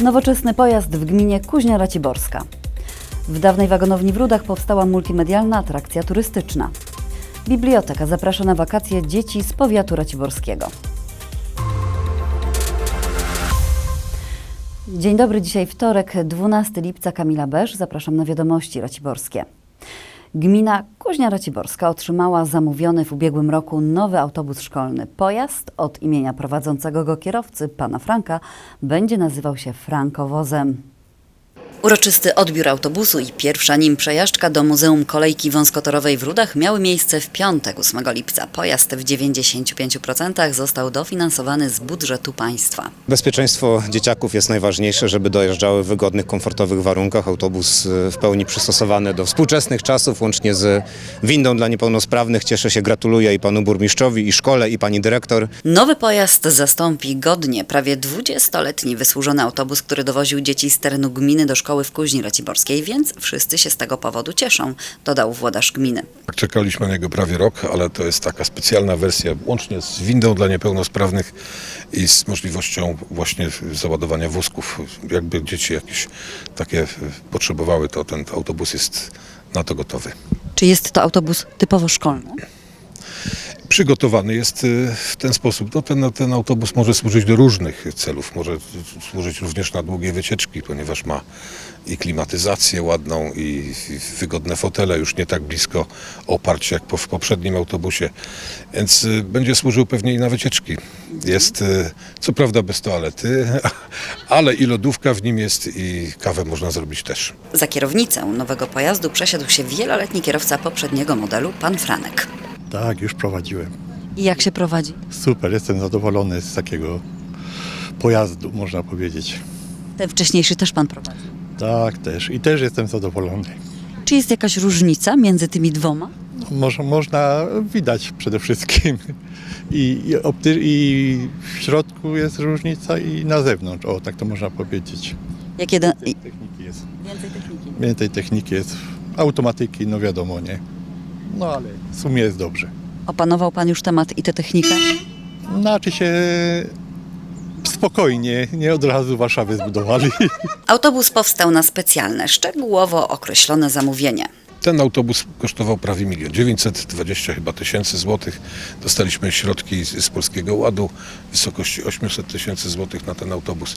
Nowoczesny pojazd w gminie Kuźnia Raciborska. W dawnej wagonowni w Rudach powstała multimedialna atrakcja turystyczna. Biblioteka zaprasza na wakacje dzieci z powiatu raciborskiego. Dzień dobry, dzisiaj wtorek, 12 lipca, Kamila Besz. Zapraszam na wiadomości raciborskie. Gmina Kuźnia Raciborska otrzymała zamówiony w ubiegłym roku nowy autobus szkolny. Pojazd od imienia prowadzącego go kierowcy, pana Franka, będzie nazywał się Frankowozem. Uroczysty odbiór autobusu i pierwsza nim przejażdżka do Muzeum Kolejki Wąskotorowej w Rudach miały miejsce w piątek 8 lipca. Pojazd w 95% został dofinansowany z budżetu państwa. Bezpieczeństwo dzieciaków jest najważniejsze, żeby dojeżdżały w wygodnych, komfortowych warunkach. Autobus y, w pełni przystosowany do współczesnych czasów, łącznie z windą dla niepełnosprawnych. Cieszę się, gratuluję i panu burmistrzowi, i szkole, i pani dyrektor. Nowy pojazd zastąpi godnie prawie 20-letni wysłużony autobus, który dowoził dzieci z terenu gminy do szkoły w Kuźni Raciborskiej, więc wszyscy się z tego powodu cieszą, dodał włodarz gminy. Tak, Czekaliśmy na niego prawie rok, ale to jest taka specjalna wersja, łącznie z windą dla niepełnosprawnych i z możliwością właśnie załadowania wózków. Jakby dzieci jakieś takie potrzebowały, to ten autobus jest na to gotowy. Czy jest to autobus typowo szkolny? Przygotowany jest y, w ten sposób. No ten, ten autobus może służyć do różnych celów. Może służyć również na długie wycieczki, ponieważ ma i klimatyzację ładną, i, wygodne fotele, już nie tak blisko oparć jak w poprzednim autobusie. Więc y, będzie służył pewnie i na wycieczki. Jest y, co prawda bez toalety, ale i lodówka w nim jest i kawę można zrobić też. Za kierownicę nowego pojazdu przesiadł się wieloletni kierowca poprzedniego modelu, pan Franek. Tak, już prowadziłem. I jak się prowadzi? Super, jestem zadowolony z takiego pojazdu, można powiedzieć. Ten wcześniejszy też pan prowadzi. Tak, też. I też jestem zadowolony. Czy jest jakaś różnica między tymi dwoma? No, Może, można widać przede wszystkim. I, i, opty, I w środku jest różnica i na zewnątrz, o tak to można powiedzieć. Jak jeden... Więcej techniki jest. Więcej techniki. Więcej techniki jest. Automatyki, no wiadomo, nie. No ale w sumie jest dobrze. Opanował pan już temat i tę technikę? Znaczy się spokojnie, nie od razu Warszawę zbudowali. Autobus powstał na specjalne, szczegółowo określone zamówienie. Ten autobus kosztował prawie milion, 920 chyba tysięcy złotych. Dostaliśmy środki z, z Polskiego Ładu w wysokości 800 tysięcy złotych na ten autobus,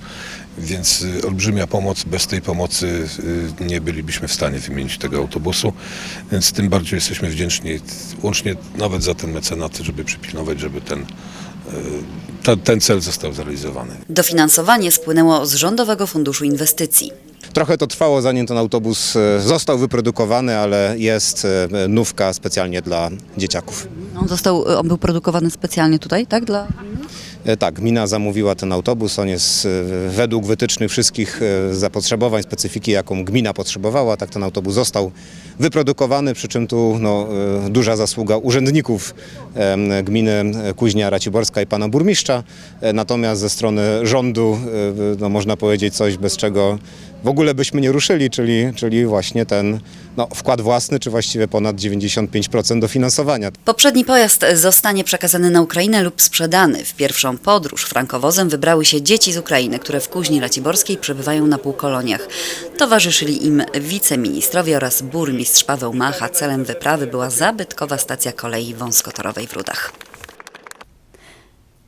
więc y, olbrzymia pomoc. Bez tej pomocy y, nie bylibyśmy w stanie wymienić tego autobusu, więc tym bardziej jesteśmy wdzięczni, łącznie nawet za ten mecenat, żeby przypilnować, żeby ten, y, ten cel został zrealizowany. Dofinansowanie spłynęło z Rządowego Funduszu Inwestycji. Trochę to trwało, zanim ten autobus y, został wyprodukowany, ale jest y, nówka specjalnie dla dzieciaków. On został, on był produkowany specjalnie tutaj, tak? Dla... E, Tak, gmina zamówiła ten autobus. On jest e, według wytycznych wszystkich e, zapotrzebowań, specyfiki, jaką gmina potrzebowała. Tak ten autobus został wyprodukowany, przy czym tu no, e, duża zasługa urzędników gminy Kuźnia Raciborska i pana burmistrza. E, Natomiast ze strony rządu, e, no, można powiedzieć coś, bez czego w ogóle byśmy nie ruszyli, czyli, czyli właśnie ten no, wkład własny, czy właściwie ponad 95% dofinansowania. Poprzedni pojazd zostanie przekazany na Ukrainę lub sprzedany. W pierwszą podróż frankowozem wybrały się dzieci z Ukrainy, które w Kuźni Raciborskiej przebywają na półkoloniach. Towarzyszyli im wiceministrowie oraz burmistrz Paweł Macha. Celem wyprawy była zabytkowa stacja kolei wąskotorowej w Rudach.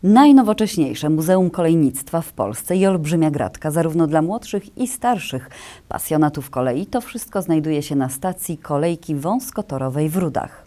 Najnowocześniejsze Muzeum Kolejnictwa w Polsce i olbrzymia gratka, zarówno dla młodszych i starszych pasjonatów kolei. To wszystko znajduje się na stacji kolejki wąskotorowej w Rudach.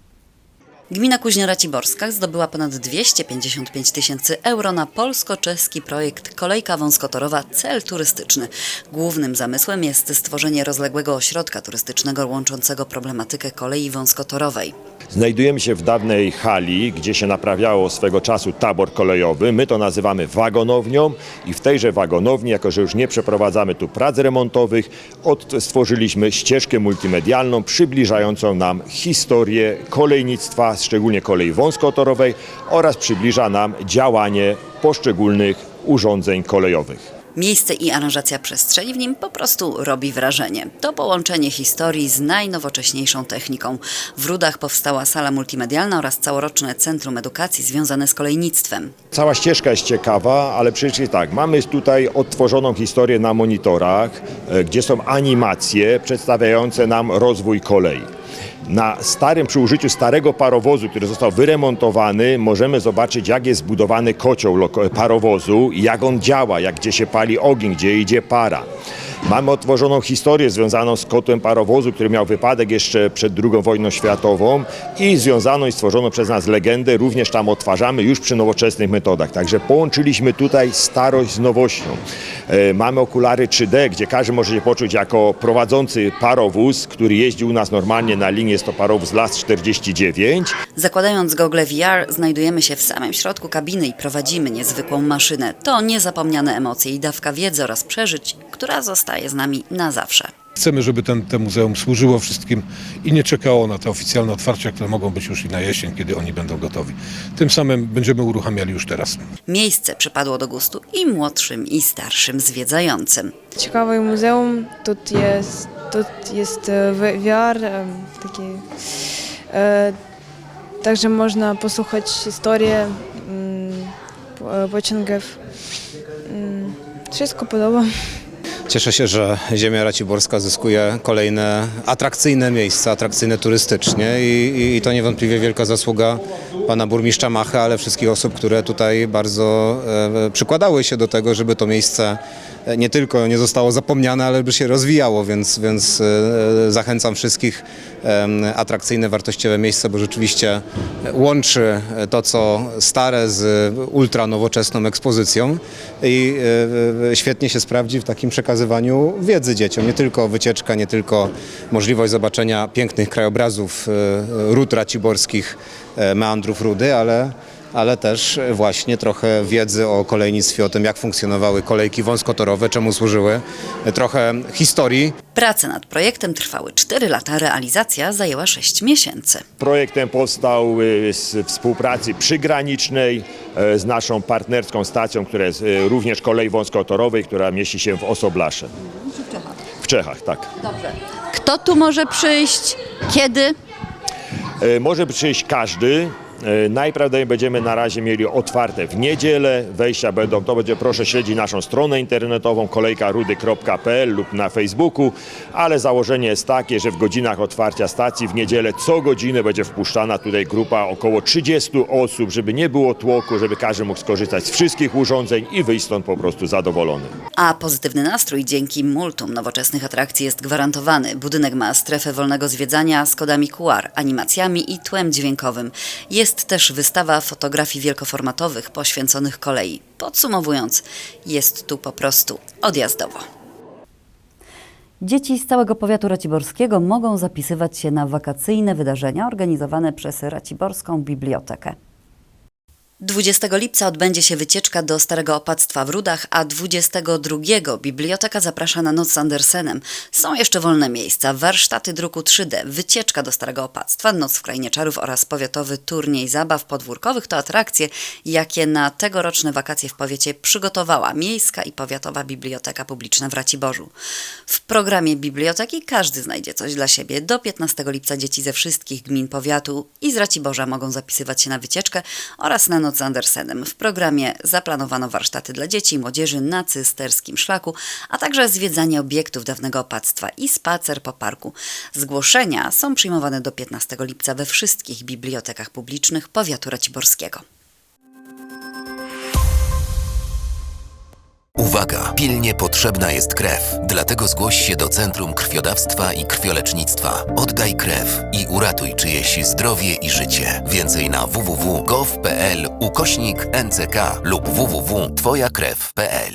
Gmina Kuźnia Raciborska zdobyła ponad 255 tysięcy euro na polsko-czeski projekt Kolejka Wąskotorowa Cel Turystyczny. Głównym zamysłem jest stworzenie rozległego ośrodka turystycznego łączącego problematykę kolei wąskotorowej. Znajdujemy się w dawnej hali, gdzie się naprawiało swego czasu tabor kolejowy. My to nazywamy wagonownią i w tejże wagonowni, jako że już nie przeprowadzamy tu prac remontowych, stworzyliśmy ścieżkę multimedialną przybliżającą nam historię kolejnictwa, szczególnie kolei wąskotorowej oraz przybliża nam działanie poszczególnych urządzeń kolejowych. Miejsce i aranżacja przestrzeni w nim po prostu robi wrażenie. To połączenie historii z najnowocześniejszą techniką. W Rudach powstała sala multimedialna oraz całoroczne Centrum Edukacji związane z kolejnictwem. Cała ścieżka jest ciekawa, ale przecież tak, mamy tutaj odtworzoną historię na monitorach, e, gdzie są animacje przedstawiające nam rozwój kolei. Na starym, przy użyciu starego parowozu, który został wyremontowany, możemy zobaczyć, jak jest zbudowany kocioł parowozu jak on działa, jak gdzie się pali ogień, gdzie idzie para. Mamy otworzoną historię związaną z kotłem parowozu, który miał wypadek jeszcze przed II wojną światową i związaną i stworzoną przez nas legendę również tam odtwarzamy już przy nowoczesnych metodach. Także połączyliśmy tutaj starość z nowością. E, Mamy okulary 3D, gdzie każdy może się poczuć jako prowadzący parowóz, który jeździ u nas normalnie na linii, jest to parowóz LAS 49. Zakładając gogle VR, znajdujemy się w samym środku kabiny i prowadzimy niezwykłą maszynę. To niezapomniane emocje i dawka wiedzy oraz przeżyć, która zostaje z nami na zawsze. Chcemy, żeby ten, to muzeum służyło wszystkim i nie czekało na te oficjalne otwarcia, które mogą być już i na jesień, kiedy oni będą gotowi. Tym samym będziemy uruchamiali już teraz. Miejsce przypadło do gustu i młodszym, i starszym zwiedzającym. Ciekawe muzeum, tu jest, tu jest e, VR, e, taki, e, także można posłuchać historię mm, e, pociągów. Mm, wszystko podoba. Cieszę się, że Ziemia Raciborska zyskuje kolejne atrakcyjne miejsca, atrakcyjne turystycznie i, i, to niewątpliwie wielka zasługa pana burmistrza Machy, ale wszystkich osób, które tutaj bardzo e, przykładały się do tego, żeby to miejsce nie tylko nie zostało zapomniane, ale by się rozwijało, więc, więc e, zachęcam wszystkich atrakcyjne, wartościowe miejsce, bo rzeczywiście łączy to, co stare z ultra nowoczesną ekspozycją i e, e, świetnie się sprawdzi w takim przekazywaniu wiedzy dzieciom. Nie tylko wycieczka, nie tylko możliwość zobaczenia pięknych krajobrazów e, ród raciborskich, e, meandrów Rudy, ale, ale też właśnie trochę wiedzy o kolejnictwie, o tym jak funkcjonowały kolejki wąskotorowe, czemu służyły, trochę historii Prace nad projektem trwały 4 lata, realizacja zajęła 6 miesięcy. Projekt ten powstał y, z współpracy przygranicznej e, z naszą partnerską stacją, która jest e, również kolei wąskotorowej, która mieści się w Osoblasze. W Czechach, tak. Kto tu może przyjść? Kiedy? E, Może przyjść każdy. E, Najprawdopodobniej będziemy na razie mieli otwarte w niedzielę. Wejścia będą, to będzie proszę śledzić naszą stronę internetową kolejkarudy.pl lub na Facebooku, ale założenie jest takie, że w godzinach otwarcia stacji w niedzielę co godzinę będzie wpuszczana tutaj grupa około 30 osób, żeby nie było tłoku, żeby każdy mógł skorzystać z wszystkich urządzeń i wyjść stąd po prostu zadowolony. A pozytywny nastrój dzięki multum nowoczesnych atrakcji jest gwarantowany. Budynek ma strefę wolnego zwiedzania z kodami QR, animacjami i tłem dźwiękowym. Jest też wystawa fotografii wielkoformatowych poświęconych kolei. Podsumowując, jest tu po prostu odjazdowo. Dzieci z całego powiatu raciborskiego mogą zapisywać się na wakacyjne wydarzenia organizowane przez Raciborską Bibliotekę. 20 lipca odbędzie się wycieczka do Starego Opactwa w Rudach, a 22 biblioteka zaprasza na noc z Andersenem. Są jeszcze wolne miejsca, warsztaty druku 3D, wycieczka do Starego Opactwa, noc w Krainie Czarów oraz powiatowy turniej zabaw podwórkowych to atrakcje, jakie na tegoroczne wakacje w powiecie przygotowała Miejska i Powiatowa Biblioteka Publiczna w Raciborzu. W programie biblioteki każdy znajdzie coś dla siebie. Do 15 lipca dzieci ze wszystkich gmin powiatu i z Raciborza mogą zapisywać się na wycieczkę oraz na noc z Andersenem. W programie zaplanowano warsztaty dla dzieci i młodzieży na cysterskim szlaku, a także zwiedzanie obiektów dawnego opactwa i spacer po parku. Zgłoszenia są przyjmowane do 15 lipca we wszystkich bibliotekach publicznych powiatu raciborskiego. Uwaga! Pilnie potrzebna jest krew. Dlatego zgłoś się do Centrum Krwiodawstwa i Krwiolecznictwa. Oddaj krew i uratuj czyjeś zdrowie i życie. Więcej na www.gov.pl ukośnik NCK lub www.twojakrew.pl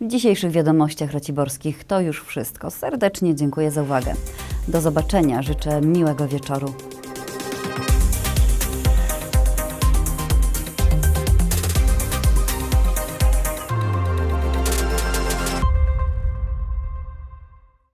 W dzisiejszych wiadomościach raciborskich to już wszystko. Serdecznie dziękuję za uwagę. Do zobaczenia, życzę miłego wieczoru.